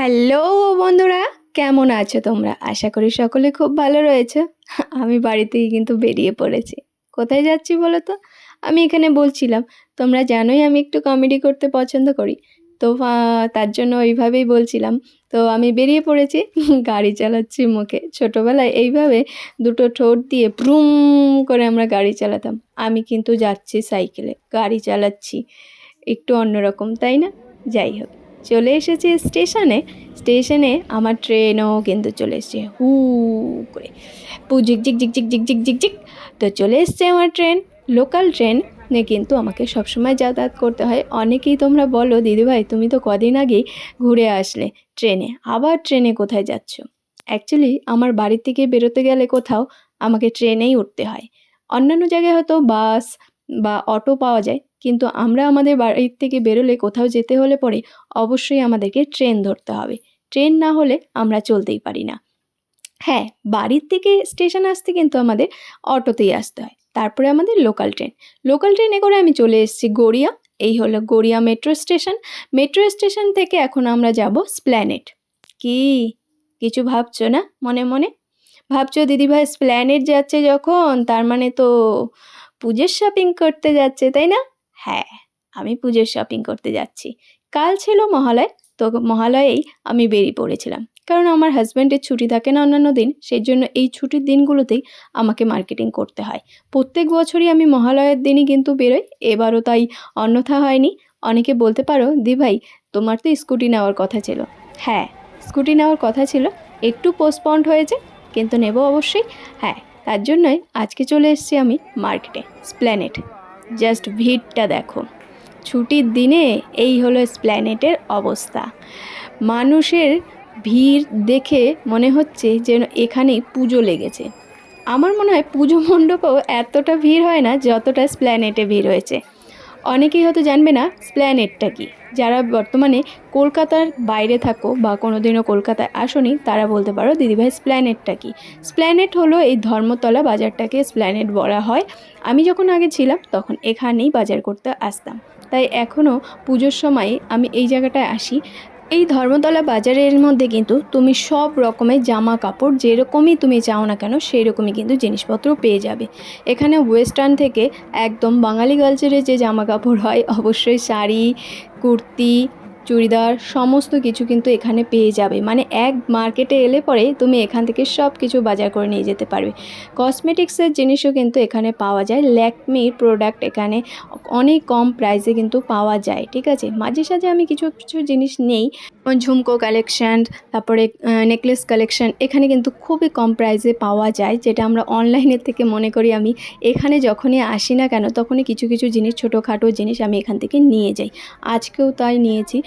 Hello বন্ধুরা, কেমন আছো তোমরা? আশা করি সকলে খুব ভালো রয়েছে। আমি বাড়ি থেকে কিন্তু বেরিয়ে পড়েছি। কোথায় যাচ্ছি বলো তো? আমি এখানে বলছিলাম, তোমরা জানোই আমি একটু কমেডি করতে পছন্দ করি। তো তার জন্য ওইভাবেই বলছিলাম। তো, আমি বেরিয়ে পড়েছি, গাড়ি চালাচ্ছি মুখে। ছোটোবেলায় এইভাবে দুটো ঠোঁট দিয়ে ব্রুম করে আমরা গাড়ি চালাতাম। আমি কিন্তু যাচ্ছি সাইকেলে, গাড়ি চালাচ্ছি, একটু অন্যরকম, তাই না? যাই হোক। চলে এসেছি স্টেশনে। স্টেশনে আমার ট্রেনও কিন্তু চলে এসছে। হু করে। পু ঝিক ঝিক ঝিক ঝিক ঝিক ঝিক ঝিক। ঝিক তো চলে এসছে আমার ট্রেন। লোকাল ট্রেন কিন্তু আমাকে সবসময় যাতায়াত করতে হয়। অনেকেই তোমরা বলো, দিদিভাই, তুমি তো কদিন আগেই ঘুরে আসলে ট্রেনে। আবার ট্রেনে কোথায় যাচ্ছ? অ্যাকচুয়ালি আমার বাড়ির থেকে বেরোতে গেলে কোথাও আমাকে ট্রেনেই উঠতে হয়। অন্যান্য জায়গায় হয়তো বাস বা অটো পাওয়া যায়। কিন্তু আমরা আমাদের বাড়ির থেকে বেরোলে কোথাও যেতে হলে পরে অবশ্যই আমাদেরকে ট্রেন ধরতে হবে। ট্রেন না হলে আমরা চলতেই পারি না। হ্যাঁ বাড়ির থেকে স্টেশন আসতে কিন্তু আমাদের অটোতেই আসতে হয়। তারপরে আমাদের লোকাল ট্রেন। লোকাল ট্রেনে করে আমি চলে এসেছি গড়িয়া। এই হলো Garia metro station. Metro station থেকে এখন আমরা যাব স্প্ল্যানেট। কি? কিছু ভাবছ না? মনে মনে? ভাবছ দিদিভাই স্প্ল্যানেট যাচ্ছে যখন, তার মানে তো পুজোর শপিং করতে যাচ্ছে, তাই না? হ্যাঁ আমি পুজোর শপিং করতে যাচ্ছি। কাল ছিল মহালয়, তো মহালয়েই আমি বেরিয়ে পড়েছিলাম। কারণ আমার হাজব্যান্ডের ছুটি থাকে না অন্যান্য দিন সেই জন্য এই ছুটির দিনগুলোতেই আমাকে মার্কেটিং করতে হয়। প্রত্যেক বছরই আমি মহালয়ের দিনই কিন্তু বেরোই, এবারও তাই অন্যথা হয়নি। অনেকে বলতে পারো, দি ভাই, তোমার তো স্কুটি নেওয়ার কথা ছিল। হ্যাঁ স্কুটি নেওয়ার কথা ছিল, একটু পোস্টপন্ড হয়েছে, কিন্তু নেব অবশ্যই। হ্যাঁ তার জন্যই আজকে চলে এসেছি আমি মার্কেটে স্প্ল্যানেট জাস্ট ভিড়টা দেখো। ছুটির দিনে এই হলো স্প্ল্যানেটের অবস্থা। মানুষের ভিড় দেখে মনে হচ্ছে যেন এখানেই পুজো লেগেছে। আমার মনে হয় পুজো মণ্ডপেও এতটা ভিড় হয় না যতটা স্প্ল্যানেটে ভিড় হয়েছে। অনেকেই হয়তো জানবে না স্প্ল্যানেটটা কি। যারা বর্তমানে কলকাতার বাইরে থাকো বা কোনোদিনও কলকাতায় আসনি, তারা বলতে পারো, দিদিভাই, স্প্ল্যানেটটা কি? স্প্ল্যানেট হলো এই ধর্মতলা বাজারটাকে স্প্ল্যানেট বলা হয়। আমি যখন আগে ছিলাম, তখন এখানেই বাজার করতে আসতাম। তাই এখনও পুজোর সময় আমি এই জায়গাটায় আসি। এই ধর্মতলা বাজারের মধ্যে কিন্তু তুমি সব রকমের জামা কাপড় যেরকমই তুমি চাও না কেন সেই রকমই কিন্তু জিনিসপত্র পেয়ে যাবে। এখানে ওয়েস্টার্ন থেকে একদম বাঙালি কালচারের যে জামা কাপড় হয়, অবশ্যই শাড়ি, কুর্তি, চুড়িদার, সমস্ত কিছু কিন্তু এখানে পেয়ে যাবে। মানে এক মার্কেটে এলে পরে তুমি এখান থেকে সব কিছু বাজার করে নিয়ে যেতে পারবে। কসমেটিক্সের জিনিসও কিন্তু এখানে পাওয়া যায়। ল্যাকমির প্রোডাক্ট এখানে অনেক কম প্রাইসে কিন্তু পাওয়া যায়, ঠিক আছে? মাঝে সাঝে আমি কিছু কিছু জিনিস নেই ঝুমকো কালেকশান তারপরে নেকলেস কালেকশান এখানে কিন্তু খুবই কম প্রাইসে পাওয়া যায়, যেটা আমরা অনলাইনের থেকে মনে করি আমি, এখানে যখনই আসি না কেন, তখনই কিছু কিছু জিনিস, ছোটোখাটো জিনিস আমি এখান থেকে নিয়ে যাই। আজকেও তাই নিয়েছি।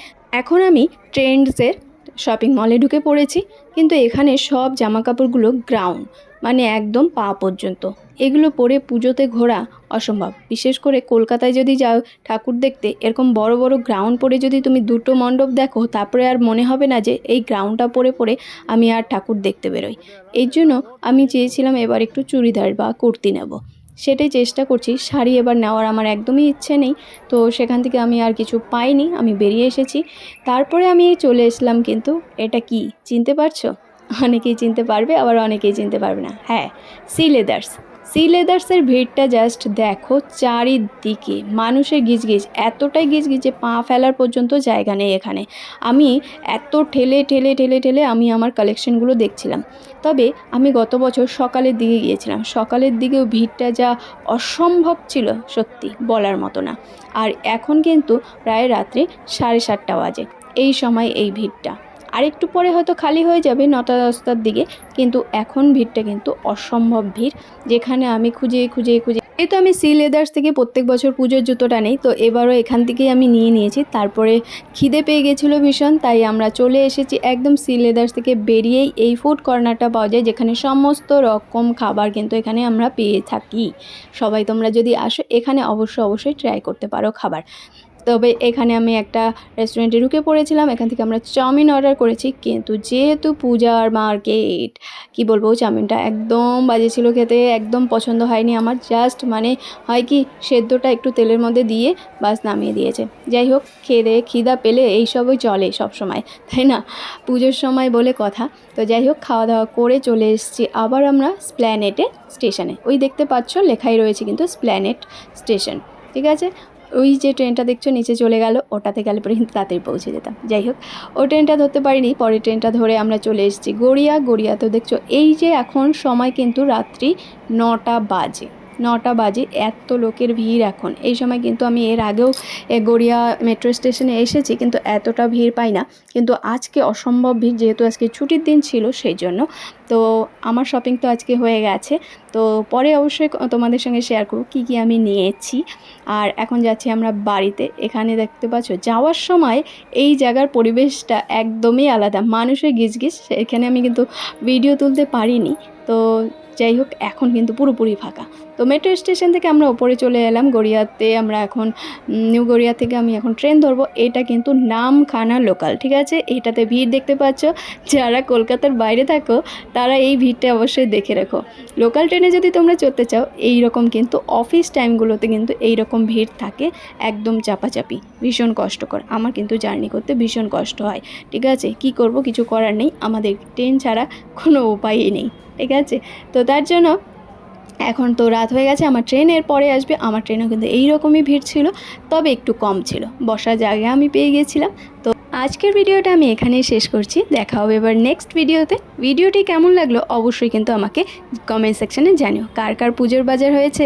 এখন আমি ট্রেন্ডসের শপিং মলে ঢুকে পড়েছি, কিন্তু এখানে সব জামা কাপড়গুলো গ্রাউন্ড মানে একদম পা পর্যন্ত। এগুলো পরে পুজোতে ঘোরা অসম্ভব। বিশেষ করে কলকাতায় যদি যাও ঠাকুর দেখতে, এরকম বড় বড় গ্রাউন্ড পরে যদি তুমি দুটো মণ্ডপ দেখো, তারপরে আর মনে হবে না যে এই গ্রাউন্ডটা পরে পরে আমি আর ঠাকুর দেখতে বেরোই। এই জন্য আমি চেয়েছিলাম এবার একটু চুড়িদার বা কুর্তি নেব। সেটাই চেষ্টা করছি। শাড়ি এবার নেওয়ার আমার একদমই ইচ্ছে নেই। তো সেখান থেকে আমি আর কিছু পাইনি, আমি বেরিয়ে এসেছি। তারপরে আমি চলে এসলাম কিন্তু, এটা কি, চিনতে পারছ? অনেকেই চিনতে পারবে, আবার অনেকেই চিনতে পারবে না। হ্যাঁ সি লেদার্স সি লেদার্সের ভিড়টা জাস্ট দেখো চারিদিকে। মানুষের গিজগিজ, এতটাই গিজগিজ যে পা ফেলার পর্যন্ত জায়গা নেই এখানে। আমি এত ঠেলে ঠেলে ঠেলে ঠেলে আমি আমার কালেকশনগুলো দেখছিলাম। তবে আমি গত বছর সকালের দিকে গিয়েছিলাম। সকালের দিকেও ভিড়টা যা অসম্ভব ছিল, সত্যি বলার মতো না। আর এখন কিন্তু প্রায় রাত্রে সাড়ে সাতটা বাজে। এই সময় এই ভিড়টা। আর একটু পরে হয়তো খালি হয়ে যাবে নটা দশটার দিকে, কিন্তু এখন ভিড়টা কিন্তু অসম্ভব ভিড়, যেখানে আমি খুঁজে খুঁজে খুঁজে এই তো আমি সি লেদার্স থেকে প্রত্যেক বছর পুজোর জুতোটা নেই, তো এবারও এখান থেকেই আমি নিয়ে নিয়েছি, তারপরে খিদে পেয়ে গেছিল ভীষণ, তাই আমরা চলে এসেছি একদম সি লেদার্স থেকে বেরিয়েই এই ফুড কর্নারটা পাওয়া যায়, যেখানে সমস্ত রকম খাবার কিন্তু এখানে আমরা পেয়ে থাকি। সবাই তোমরা যদি আসো, এখানে অবশ্যই অবশ্যই ট্রাই করতে পারো খাবার। তবে এখানে আমি একটা রেস্টুরেন্টে ঢুকে পড়েছিলাম। এখান থেকে আমরা চাউমিন অর্ডার করেছি। কিন্তু যেহেতু পূজার মার্কেট কি বলব, চাউমিনটা একদম বাজে ছিল খেতে, একদম পছন্দ হয়নি আমার। জাস্ট মানে হয় কি, সেদ্ধটা একটু তেলের মধ্যে দিয়ে বাস নামিয়ে দিয়েছে। যাই হোক, খেয়ে দিয়ে খিদা পেলে এইসবই চলে সব সময় তাই না? পুজোর সময় বলে কথা। তো যাই হোক, খাওয়া দাওয়া করে চলে এসেছি আবার আমরা স্প্ল্যানেটে স্টেশনে ওই দেখতে পাচ্ছ লেখাই রয়েছে কিন্তু স্প্ল্যানেট স্টেশন ঠিক আছে? ওই যে ট্রেনটা দেখছ, নিচে চলে গেল, ওটাতে গেলে পরে কিন্তু তাড়াতাড়ি পৌঁছে যেতাম। যাই হোক ও ট্রেনটা ধরতে পারিনি পরে ট্রেনটা ধরে আমরা চলে এসেছি গড়িয়া। গড়িয়া তো দেখছ, এই যে এখন সময় কিন্তু রাত্রি নটা বাজে। নটা বাজে, এত লোকের ভিড় এখন। এই সময় কিন্তু আমি এর আগেও গড়িয়া মেট্রো স্টেশনে এসেছি, কিন্তু এতটা ভিড় পাই না। কিন্তু আজকে অসম্ভব ভিড়, যেহেতু আজকে ছুটির দিন ছিল সেই জন্য। তো আমার শপিং তো আজকে হয়ে গেছে। তো পরে অবশ্যই তোমাদের সঙ্গে শেয়ার করব কী কী আমি নিয়েছি। আর এখন যাচ্ছি আমরা বাড়িতে। এখানে দেখতে পাচ্ছ, যাওয়ার সময় এই জায়গার পরিবেশটা একদমই আলাদা। মানুষের গিজগিজ এখানে আমি কিন্তু ভিডিও তুলতে পারিনি। তো যাই হোক, এখন কিন্তু পুরোপুরি ফাঁকা। তো মেট্রো স্টেশন থেকে আমরা ওপরে চলে এলাম, গড়িয়াতে আমরা এখন নিউ গড়িয়া থেকে আমি এখন ট্রেন ধরবো। এটা কিন্তু নামখানা লোকাল ঠিক আছে? এটাতে ভিড় দেখতে পাচ্ছ। যারা কলকাতার বাইরে থাকো, তারা এই ভিড়টা অবশ্যই দেখে রাখো। লোকাল ট্রেনে যদি তোমরা চড়তে চাও এই রকম কিন্তু অফিস টাইমগুলোতে কিন্তু এই রকম ভিড় থাকে, একদম চাপাচাপি। ভীষণ কষ্টকর। আমার কিন্তু জার্নি করতে ভীষণ কষ্ট হয়, ঠিক আছে? কি করব, কিছু করার নেই। আমাদের ট্রেন ছাড়া কোনো উপায়ই নেই। ঠিক আছে? তো তার জন্য এখন তো রাত হয়ে গেছে, আমার ট্রেন এর পরে আসবে। আমার ট্রেনেও কিন্তু এই রকমই ভিড় ছিল, তবে একটু কম ছিল। বসার জায়গা আমি পেয়ে গেছিলাম। তো আজকের ভিডিওটা আমি এখানেই শেষ করছি। দেখা হবে এবার নেক্সট ভিডিওতে। ভিডিওটি কেমন লাগল অবশ্যই কিন্তু আমাকে কমেন্ট সেকশানে জানিও। কার কার পুজোর বাজার হয়েছে?